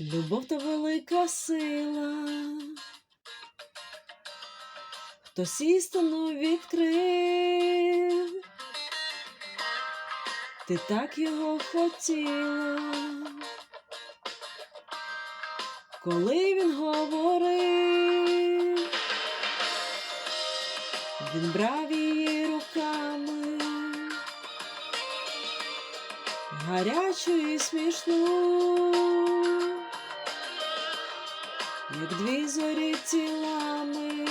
Любов то велика сила, хтось істину відкрив, ти так його хотіла, коли він говорив, він брав її руками, гарячу і смішну як дві зорі тілами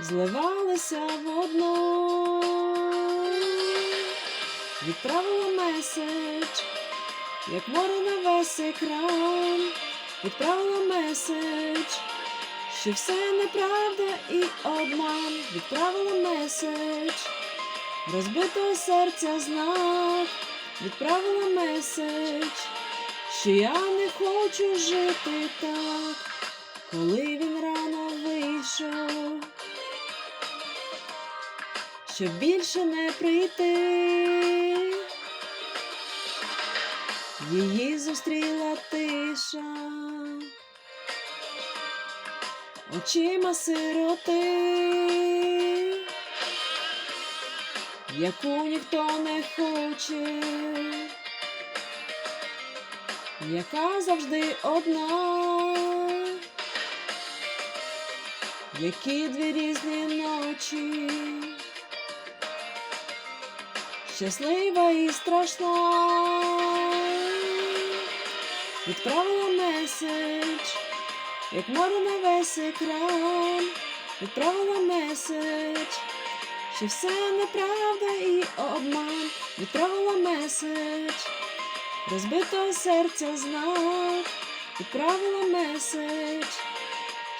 зливалися в одну, відправила меседж, як море на весь екран, відправила меседж, що все неправда і обман, відправила меседж, розбитого серця знак, відправила меседж що я не хочу жити так, коли він рано вийшов, щоб більше не прийти. Її зустріла тиша, очима сироти, яку ніхто не хоче яка завжди одна, які дві різні ночі, щаслива і страшна, відправила меседж, як море на весь екран, відправила меседж, що все неправда і обман, відправила меседж розбитого серця знак, відправила меседж,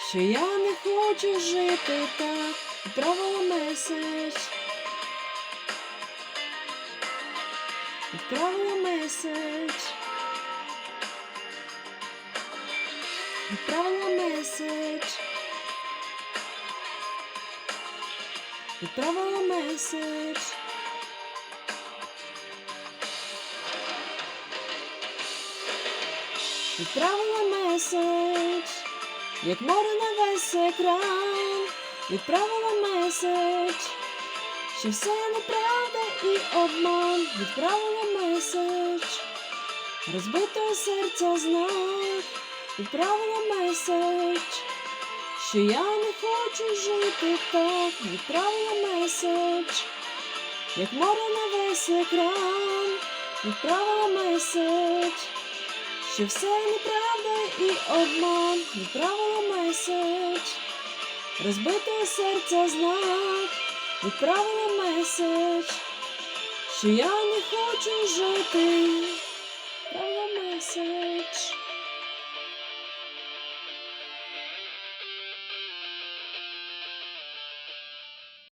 що я не хочу жити так, відправила меседж, відправила меседж, відправила меседж, відправила меседж. Відправила меседж, як море на весь екран, відправила меседж, що все неправда і обман, відправила меседж, розбитого серця знак, відправила меседж, що я не хочу жити так, відправила меседж, як море на весь екран, відправила меседж що все неправда і обман, відправила меседж, розбите серце знак, відправила меседж, що я не хочу жити, відправила меседж.